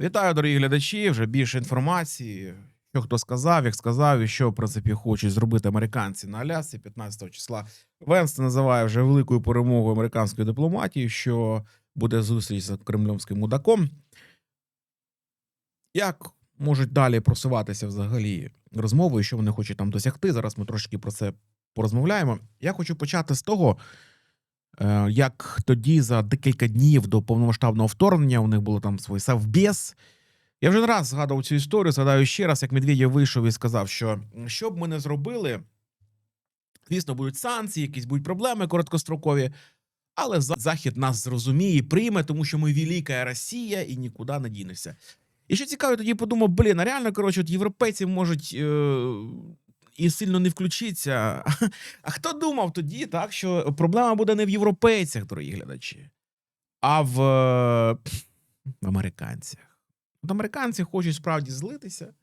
Вітаю, дорогі глядачі. Вже більше інформації. Що хто сказав, як сказав, і що в принципі хочуть зробити американці на Алясці 15 числа. Венс називає вже великою перемогою американської дипломатії, що буде зустріч з кремльовським мудаком. Як можуть далі просуватися взагалі розмови, що вони хочуть там досягти? Зараз ми трошки про це порозмовляємо. Я хочу почати з того, як тоді за декілька днів до повномасштабного вторгнення у них було там свій совбез. Я вже не раз згадував цю історію, згадаю ще раз, як Медведєв вийшов і сказав, що що б ми не зробили, звісно, будуть санкції, якісь будуть проблеми короткострокові, але Захід нас зрозуміє і прийме, тому що ми велика Росія і нікуди не дінешся. І що цікаво, тоді подумав, блін, а реально, коротше, от європейці можуть е- і сильно не включитися. А хто думав тоді, так, що проблема буде не в європейцях, дорогі глядачі, а в, в американцях. От американці хочуть справді злитися,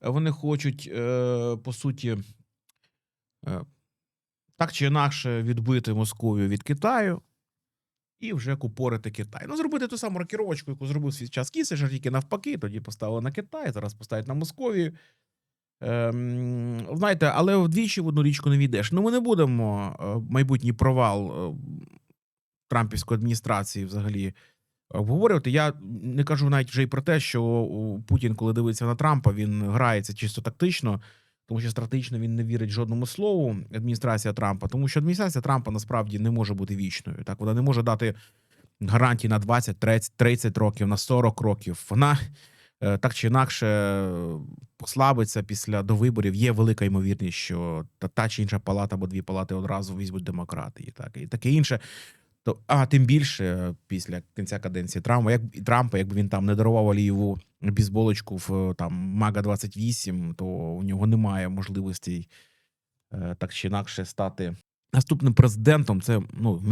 вони хочуть, е, по суті, е, так чи інакше відбити Московію від Китаю і вже купорити Китай. Ну, зробити ту саму рокіровочку, яку зробив свій час Кісіджер, тільки навпаки, тоді поставили на Китай, зараз поставить на Московію. Ем, знаєте, але вдвічі в одну річку не війдеш. Ну, ми не будемо е, майбутній провал е, Трампівської адміністрації взагалі обговорювати. Я не кажу навіть вже й про те, що Путін, коли дивиться на Трампа, він грається чисто тактично, тому що стратегічно він не вірить жодному слову адміністрація Трампа, тому що адміністрація Трампа насправді не може бути вічною. Так, вона не може дати гарантії на 20, 30, 30 років, на 40 років. Вона так чи інакше е, послабиться після до виборів. Є велика ймовірність, що та, та чи інша палата або дві палати одразу візьмуть демократи, і так і таке інше. То а тим більше е, після кінця каденції Трампа, як і Трампа, якби він там не дарував Алієву бізболочку в е, там Мага 28 то у нього немає можливостей е, так чи інакше стати наступним президентом. Це ну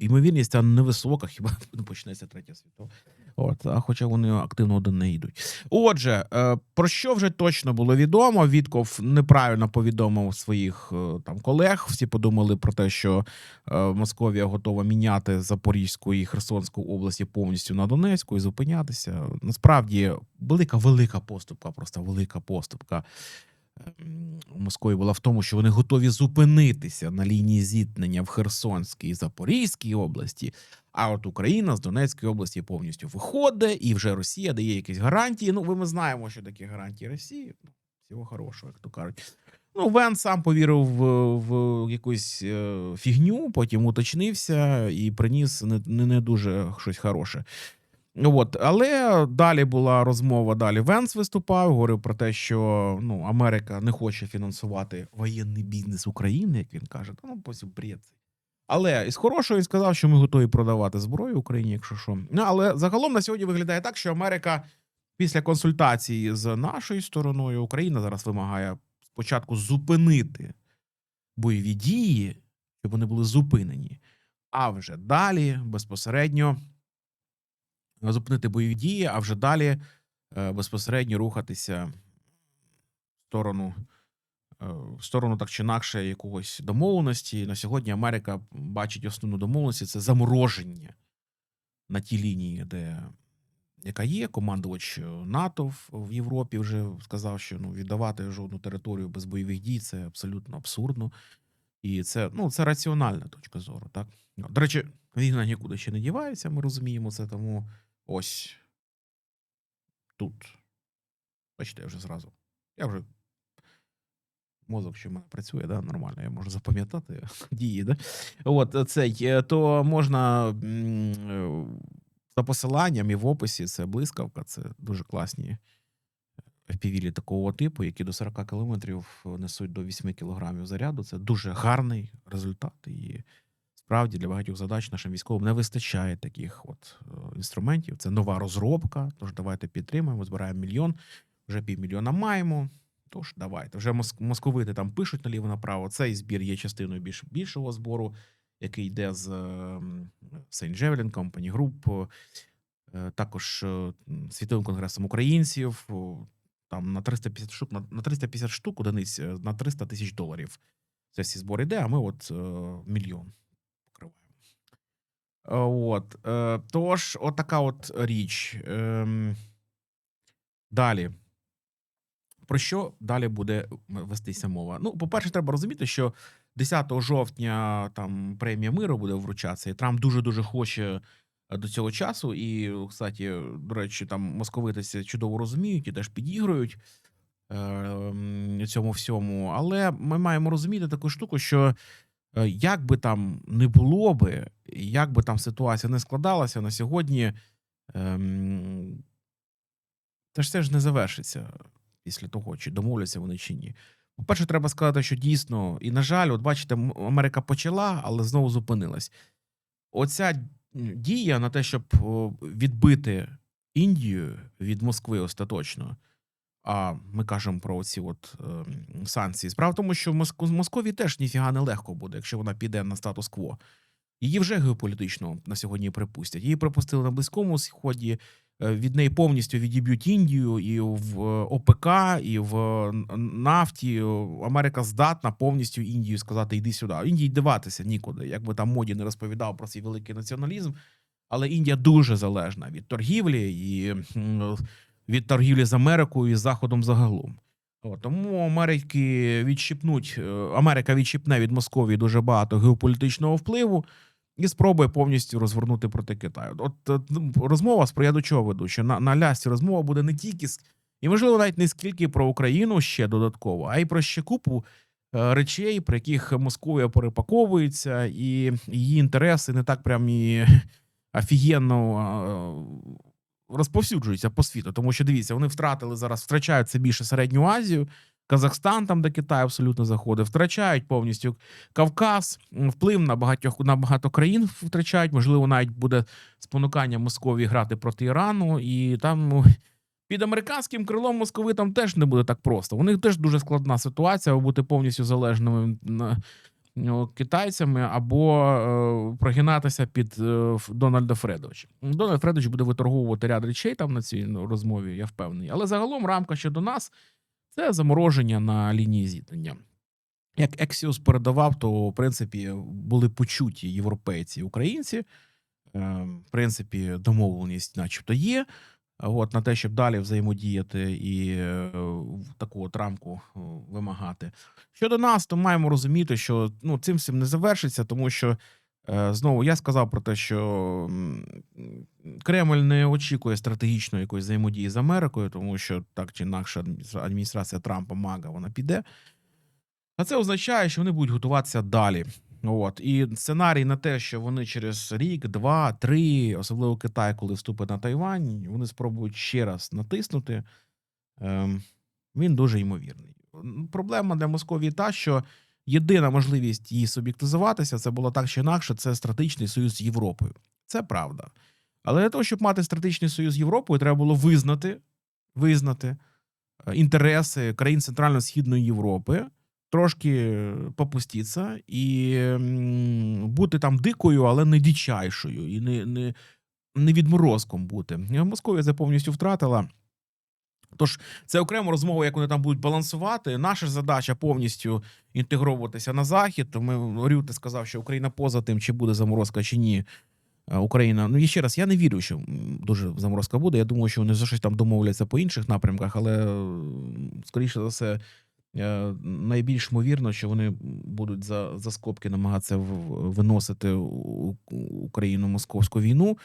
ймовірність невисока, хіба почнеться третя світова. От, хоча вони активно до неї йдуть. Отже, е, про що вже точно було відомо? Вітков неправильно повідомив своїх е, там колег. Всі подумали про те, що е, Московія готова міняти Запорізьку і Херсонську області повністю на Донецьку і зупинятися. Насправді, велика велика поступка, просто велика поступка. Ем, Москві була в тому, що вони готові зупинитися на лінії зіткнення в Херсонській і Запорізькій області. А от Україна з Донецької області повністю виходить, і вже Росія дає якісь гарантії. Ну, ми знаємо, що такі гарантії Росії. Ну, всього хорошого, як то кажуть. Ну, Вен сам повірив в, в якусь е, фігню, потім уточнився і приніс не, не дуже щось хороше. От, але далі була розмова. Далі Венс виступав, говорив про те, що ну Америка не хоче фінансувати воєнний бізнес України, як він каже. Та, Ну, потім бред. Але із хорошого він сказав, що ми готові продавати зброю Україні, якщо що. Ну але загалом на сьогодні виглядає так, що Америка після консультації з нашою стороною Україна зараз вимагає спочатку зупинити бойові дії, щоб вони були зупинені. А вже далі безпосередньо зупинити бойові дії, а вже далі е, безпосередньо рухатися в сторону, е, в сторону так чи інакше якогось домовленості. На сьогодні Америка бачить основну домовленість це замороження на тій лінії, де яка є, командувач е, НАТО в, Європі вже сказав, що ну віддавати жодну територію без бойових дій це абсолютно абсурдно. І це ну це раціональна точка зору. Так до речі, війна нікуди ще не дівається. Ми розуміємо це, тому ось тут. Бачите, я вже зразу. Я вже мозок, що в мене працює, да, нормально, я можу запам'ятати дії, да? От цей, е, то можна е, за посиланням і в описі це блискавка, це дуже класні FPV такого типу, які до 40 кілометрів несуть до 8 кілограмів заряду. Це дуже гарний результат. І справді для багатьох задач нашим військовим не вистачає таких от е, інструментів. Це нова розробка. Тож давайте підтримаємо, збираємо мільйон, вже півмільйона маємо. Тож давайте. Вже моск- московити там пишуть наліво направо. Цей збір є частиною більш більшого збору, який йде з ем, Saint Javelin Company Group, е, також е, Світовим конгресом українців. Там на 350 штук, на, на 350 штук одиниць е, на 300 тисяч доларів. Це всі збори йде, а ми от е, мільйон. Е, Е, Тож, от така от річ. Далі. Про що далі буде вестися мова? Ну, по-перше, треба розуміти, що 10 жовтня там премія миру буде вручатися, і Трамп дуже дуже хоче е, до цього часу. І, кстати, до речі, там московити це чудово розуміють і теж підігрують е, цьому всьому. Але ми маємо розуміти таку штуку, що як би там не було би, як би там ситуація не складалася на сьогодні, ем, це ж це ж не завершиться після того, чи домовляться вони чи ні. По-перше, треба сказати, що дійсно, і на жаль, от бачите, Америка почала, але знову зупинилась. Оця дія на те, щоб відбити Індію від Москви остаточно. А ми кажемо про ці от ем, санкції. Справа в тому, що в Моск- Москові теж ніфіга не легко буде, якщо вона піде на статус-кво. Її вже геополітично на сьогодні припустять. Її припустили на Близькому Сході. е, Від неї повністю відіб'ють Індію і в е, ОПК, і в е, нафті. Америка здатна повністю Індію сказати: йди сюди. Індії диватися нікуди. Як би там моді не розповідав про свій великий націоналізм. Але Індія дуже залежна від торгівлі і від торгівлі з Америкою і Заходом загалом. От, тому Америки відщипнуть, е, Америка відщипне від Московії дуже багато геополітичного впливу і спробує повністю розвернути проти Китаю. От, от ну, розмова я до чого веду, що на, на лясці розмова буде не тільки і, можливо, навіть не скільки про Україну ще додатково, а й про ще купу е, речей, про яких Московія перепаковується, і її інтереси не так прям і офігенно е, розповсюджуються по світу. Тому що дивіться, вони втратили зараз, втрачають це більше середню Азію. Казахстан, там де Китай абсолютно заходить, втрачають повністю Кавказ, вплив на багатьох на багато країн втрачають. Можливо, навіть буде спонукання Московії грати проти Ірану, і там ну, під американським крилом московитам теж не буде так просто. У них теж дуже складна ситуація бути повністю залежними китайцями або е, прогинатися під е, Дональда Фредовича. Дональд Фредович буде виторговувати ряд речей там на цій ну, розмові, я впевнений. Але загалом рамка щодо нас це замороження на лінії зіткнення. Як Ексіус передавав, то в принципі були почуті європейці і українці. Е, В принципі, домовленість, начебто, є. От на те, щоб далі взаємодіяти і е, таку от рамку е, вимагати. Щодо нас, то маємо розуміти, що ну цим всім не завершиться, тому що е, знову я сказав про те, що Кремль не очікує стратегічної якоїсь взаємодії з Америкою, тому що так чи інакше адміністрація Трампа Мага вона піде. А це означає, що вони будуть готуватися далі. От і сценарій на те, що вони через рік, два, три, особливо Китай, коли вступить на Тайвань, вони спробують ще раз натиснути. Ем, він дуже ймовірний. Проблема для Московії та, що єдина можливість її суб'єктизуватися, це було так чи інакше, це стратегічний союз з Європою. Це правда. Але для того, щоб мати стратегічний союз з Європою, треба було визнати, визнати е, інтереси країн Центрально-Східної Європи, трошки попуститися і бути там дикою, але не дичайшою, і не, не, не відморозком бути. Московія це повністю втратила. Тож це окрема розмова, як вони там будуть балансувати. Наша задача повністю інтегровуватися на захід. Ми Рюте сказав, що Україна поза тим, чи буде заморозка, чи ні. Е, Україна. Ну і ще раз, я не вірю, що дуже заморозка буде. Я думаю, що вони за щось там домовляться по інших напрямках, але скоріше за все. Е, Найбільш ймовірно, що вони будуть за, за скобки намагатися в- виносити Україну московську війну,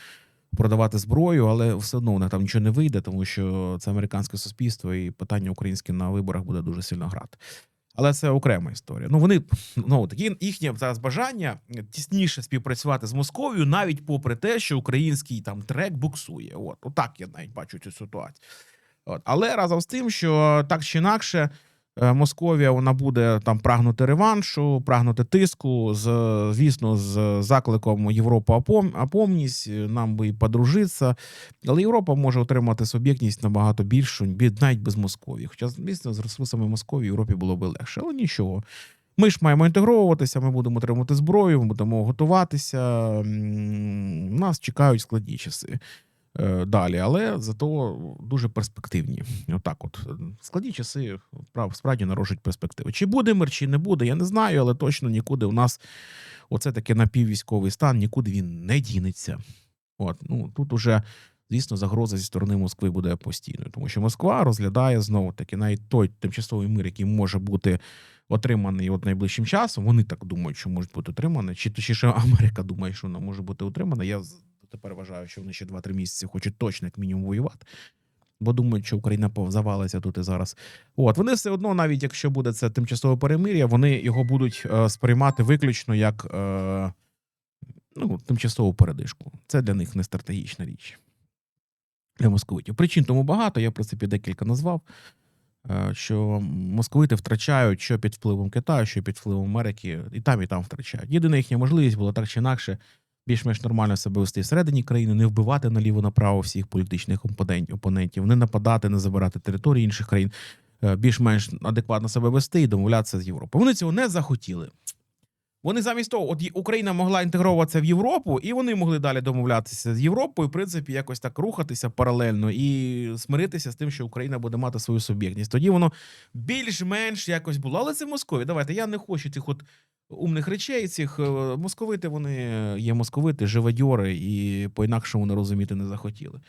продавати зброю, але все одно у них там нічого не вийде, тому що це американське суспільство, і питання українське на виборах буде дуже сильно грати. Але це окрема історія. Ну вони ну такі їхнє зараз бажання тісніше співпрацювати з Московією, навіть попри те, що український там трек буксує. От, отак я навіть бачу цю ситуацію. От. Але разом з тим, що так чи інакше, Московія вона буде там прагнути реваншу, прагнути тиску, з звісно, з закликом Європа опомність, нам би і подружитися. Але Європа може отримати суб'єктність набагато більшу, бі- навіть без Московії. Хоча, звісно, з ресурсами Московії Європі було би легше, але нічого. Ми ж маємо інтегровуватися, ми будемо отримувати зброю, ми будемо готуватися. Нас чекають складні часи е, далі, але зато дуже перспективні. Отак, от складні часи прав справді народжують перспективи. Чи буде мир, чи не буде, я не знаю, але точно нікуди у нас оце таке напіввійськовий стан, нікуди він не дінеться. От, ну тут уже звісно, загроза зі сторони Москви буде постійною, тому що Москва розглядає знову таки навіть той тимчасовий мир, який може бути отриманий от найближчим часом. Вони так думають, що можуть бути отримані. Чи точніше Америка думає, що вона може бути отримана. Я тепер вважаю, що вони ще 2-3 місяці хочуть точно як мінімум воювати. Бо думають, що Україна пов- завалиться тут і зараз. От вони все одно, навіть якщо буде це тимчасове перемир'я, вони його будуть е, сприймати виключно як е, ну, тимчасову передишку. Це для них не стратегічна річ. Для московитів. Причин тому багато, я, в принципі, декілька назвав. е, Що московити втрачають що під впливом Китаю, що під впливом Америки, і там, і там втрачають. Єдина їхня можливість була так чи інакше більш-менш нормально себе вести всередині країни, не вбивати наліво-направо всіх політичних опонентів, не нападати, не забирати території інших країн, е, більш-менш адекватно себе вести і домовлятися з Європою. Вони цього не захотіли. Вони замість того, от Україна могла інтегровуватися в Європу, і вони могли далі домовлятися з Європою, в принципі, якось так рухатися паралельно і смиритися з тим, що Україна буде мати свою суб'єктність. Тоді воно більш-менш якось було. Але це в Москові. Давайте я не хочу цих от умних речей. Цих е, московити вони є московити, живодьори, і по-інакшому не розуміти не захотіли.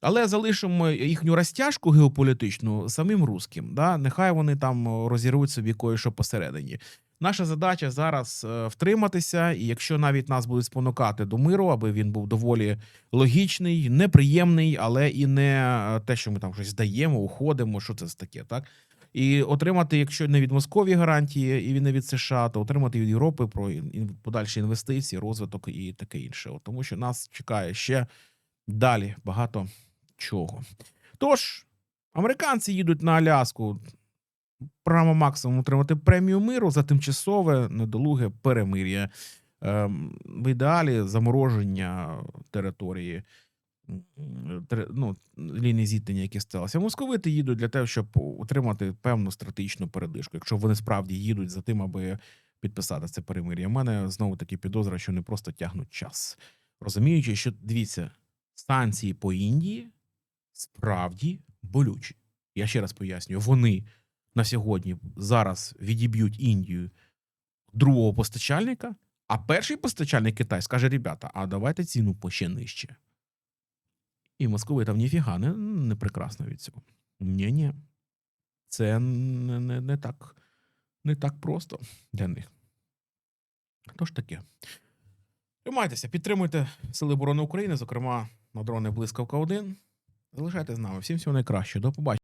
Але залишимо їхню розтяжку геополітичну самим русським. Да? Нехай вони там розірвуть собі кое-що посередині. Наша задача зараз е, втриматися, і якщо навіть нас будуть спонукати до миру, аби він був доволі логічний, неприємний, але і не е, те, що ми там щось здаємо, уходимо. Що це таке, так? І отримати, якщо не від Московії гарантії, і не від США, то отримати від Європи про подальші інвестиції, розвиток і таке інше. Тому що нас чекає ще далі багато чого. Тож, американці їдуть на Аляску прямо максимум отримати премію миру за тимчасове недолуге перемир'я. Ем, в ідеалі замороження території ну, лінії зіткнення, які сталися. Московити їдуть для того, щоб отримати певну стратегічну передишку, якщо вони справді їдуть за тим, аби підписати це перемир'я. У мене знову таки підозра, що вони просто тягнуть час. Розуміючи, що дивіться, санкції по Індії справді болючі. Я ще раз пояснюю, вони на сьогодні зараз відіб'ють Індію другого постачальника, а перший постачальник Китай скаже: ребята, а давайте ціну ще нижче. І Москови там ніфіга не, не прекрасно від цього. Ні, ні. Це не, не, не, так, не так просто для них. Тож таке. Тримайтеся, підтримуйте Сили оборони України, зокрема на дрони Блискавка 1. Залишайтесь з нами. Всім всього найкращого. До побачення.